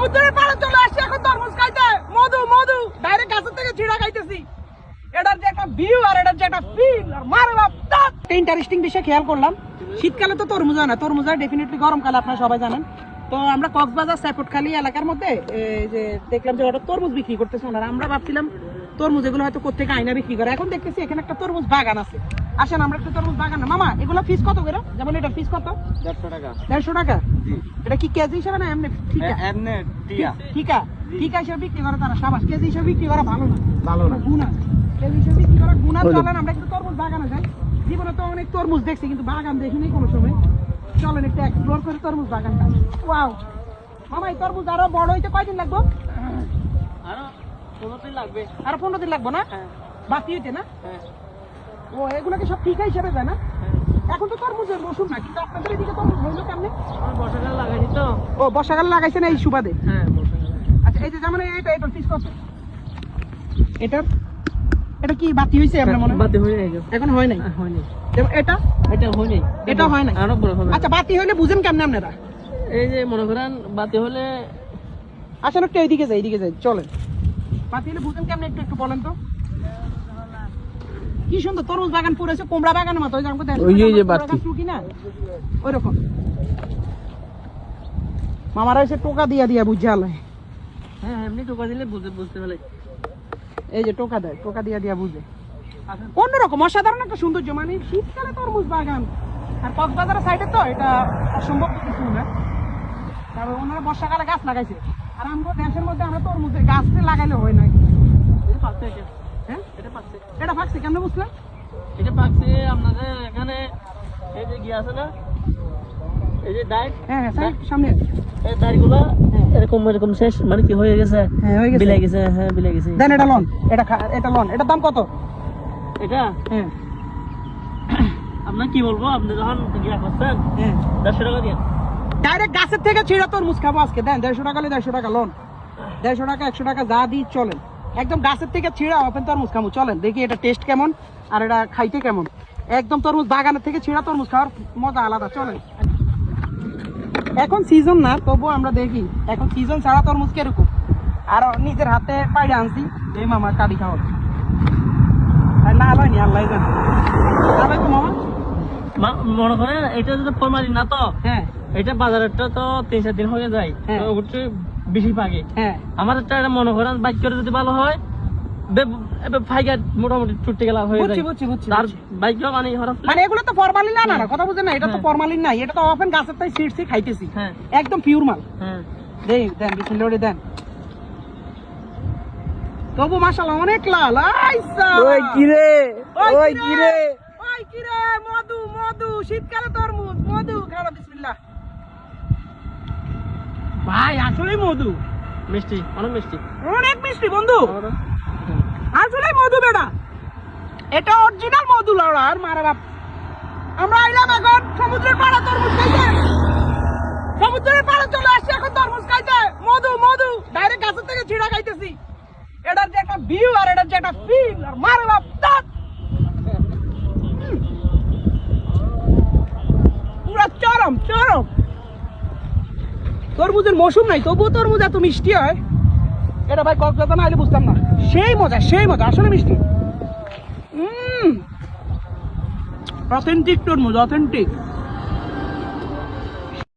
সমুদ্রের পাড়ে চলে আসছি, এখন তরমুজ খাইতে। মধু মধু। ডাইরেক্ট গাছের থেকে ছিড়া খাইতেছি। এটার যে একটা ভিউ আর এটার যে একটা ফিল আর মারে বাপ একটা ইন্টারেস্টিং বিষয় খেয়াল করলাম। শীতকালে তো তরমুজ হয় না। তরমুজ হয় ডেফিনেটলি গরমকালে, আপনারা সবাই জানেন। তো আমরা কক্সবাজার সাইফুটখালী এলাকার মধ্যে যে দেখলাম যে ওটা তরমুজ বিক্রি করতেছে। ওনারা, আমরা ভাবছিলাম তরমুজ এগুলো হয়তো কোথেকে আইনা বিক্রি করে। এখন দেখতেছি এখানে একটা তরমুজ বাগান আছে। আসেন আমরা একটু তরমুজ বাগান না। মামা এগুলো ফিস কত করে? যেমন এটা ফিস কত? দেড়শো টাকা। দেড়শো টাকা? জি। এটা কি কেজি হিসাবে না এমনি ঠিক আছে? এমনি টিয়া। ঠিক আছে। ঠিক আছে বিক্রি করে তারা সাবাস। কেজি হিসাবে বিক্রি করা ভালো না। ভালো না। গুণ কেজি হিসেবে বিক্রি করা গুণ চলেন আমরা একটু তরমুজ বাগানে যাই। জীবনে তো অনেক তরমুজ দেখছি কিন্তু বাগান দেখিনি কোনো সময়। চলেন একটু এক্সপ্লোর করে তরমুজ বাগানটা। ওয়াও মামা এই তরমুজ আরও বড় হইতে কয়দিন লাগবে? আরও পনেরো দিন লাগবে। আরও পনেরো দিন লাগবে না? হ্যাঁ। বাকি হইতে না? হ্যাঁ। ও এগুলোকে সব ঠিক হিসেবে যায় না? এখন তো তরমুজের মৌসুম না কিন্তু আপনাদের এদিকে তরমুজ হইল কেমনে? বর্ষাকাল লাগাইছি তো। ও বর্ষাকালে লাগাইছেন এই সুবাদে? হ্যাঁ বর্ষাকাল আচ্ছা এই যে যেমন এটা এটা পিস কত? এটা? এটা কি বাতি হইছে আপনার মনে বাতি হয়ে গেছে। এখন হয় নাই? হয়নি। যেমন এটা? এটা হয়নি। এটা হয় নাই? আরও বড় হবে। আচ্ছা বাতি হইলে বুঝেন কেমনে আপনারা? এই যে মনে করেন বাতি হলে আসেন একটু এইদিকে যাই এইদিকে যাই চলেন। বাতি হলে বুঝেন কেমনে একটু একটু বলেন তো। কি সুন্দর তরমুজ বাগান পড়েছে কুমড়া বাগানের মতো ওই যে যে- ওই যে কুমড়া বাতি। না? ওই রকম মামারা এসে টোকা দিয়া দিয়া বুঝে আলাই হ্যাঁ এমনি টোকা দিলে বুঝতে বুঝতে পারলে। এই যে টোকা দেয় টোকা দিয়া দিয়া বুঝে। অন্যরকম অসাধারণ একটা সৌন্দর্য। মানে শীতকালে তরমুজ বাগান। আর কক্সবাজারের সাইডে তো এটা অসম্ভব কিছু না। কারণ ওনারা বর্ষাকালে গাছ লাগাইছে। আর আমাদের দেশের মধ্যে আমরা তরমুজের গাছটা লাগাইলে হয় এটা। হ্যাঁ? এটা পাকছে। এটা কেমন বুঝলেন? এটা পাকছে আপনাদের এখানে এই যে গিয়ে আছে না? এই যে ডাইট হ্যাঁ হ্যাঁ সামনে এই দাড়িগুলো এরকম এরকম শেষ মানে কি হয়ে গেছে? হ্যাঁ হয়ে গেছে। বিলাই গেছে হ্যাঁ বিলাই গেছে। দেন এটা লন এটা এটা লন। এটার দাম কত? এটা? হ্যাঁ। আপনার কি বলব আপনি যখন গিয়া করছেন হ্যাঁ। দেড়শো টাকা দিয়ে। ডাইরেক্ট গাছের থেকে ছিঁড়া তরমুজ খাব আজকে। দেন দেড়শো টাকা দেড়শো টাকা লোন। দেড়শো টাকা একশো টাকা যা দিই চলেন। একদম গাছের থেকে ছিঁড়া ওপেন তরমুজ খাব চলেন দেখি এটা টেস্ট কেমন আর এটা খাইতে কেমন। একদম তরমুজ বাগানের থেকে ছিঁড়া তরমুজ খাওয়ার মজা আলাদা চলেন। এখন সিজন না তবুও আমরা দেখি এখন সিজন ছাড়া তরমুজ কীরকম? আর নিজের হাতে পাইড়ে আনছি এই মামা কাটি খাওয়া না হয়নি আল্লাহ জানে। যাবে তো মামা মনে করেন এটা যদি ফরমালি না তো হ্যাঁ। এটা বাজারেরটা তো তিন চার দিন হয়ে যায়। হ্যাঁ। বেশি পাকে হ্যাঁ। আমাদের এটা মনে করেন বাইক করে যদি ভালো হয় ফাইকার মোটামুটি ছুটতে গেলা হয়ে যায়। বুঝছি বুঝছি তার বুঝছি। মানে মানে এগুলো তো ফরমালিন না না কথা বুঝেন না এটা তো হ্যাঁ। ফরমালিন নাই এটা তো অফেন গাছের তাই সিটসি খাইতেছি। হ্যাঁ। একদম পিওর মাল। হ্যাঁ। দেই দেন বিসমিল্লাহ করে দেন। তবু মাশাআল্লাহ অনেক লাল। আইসা ওই ওই ওই কিরে মধু মধু শীতকালে তরমুজ মধু। খাওয়া বিসমিল্লাহ। ভাই আসলে মধু। মিষ্টি, অনেক মিষ্টি। অনেক মিষ্টি, বন্ধু। আসলে মধু বেটা। এটা অরিজিনাল মধু লড়া আর মারা বাপ। আমরা আইলাম এখন সমুদ্রের পাড়ে তরমুজ খাইতে। সমুদ্রের পাড়ে চলে আসছি এখন তরমুজ খাইতে। মধু মধু। ডাইরেক্ট গাছের থেকে ছিড়া খাইতেছি। এটার যে একটা ভিউ আর এটার যে একটা ফিল আর মারে বাপ। তরমুজের মৌসুম নাই, তবুও তরমুজ এত মিষ্টি হয়। এটা ভাই কক্সবাজার না বুঝতাম না। সেই মজা সেই মজা, আসলে মিষ্টি। অথেন্টিক তরমুজ অথেন্টিক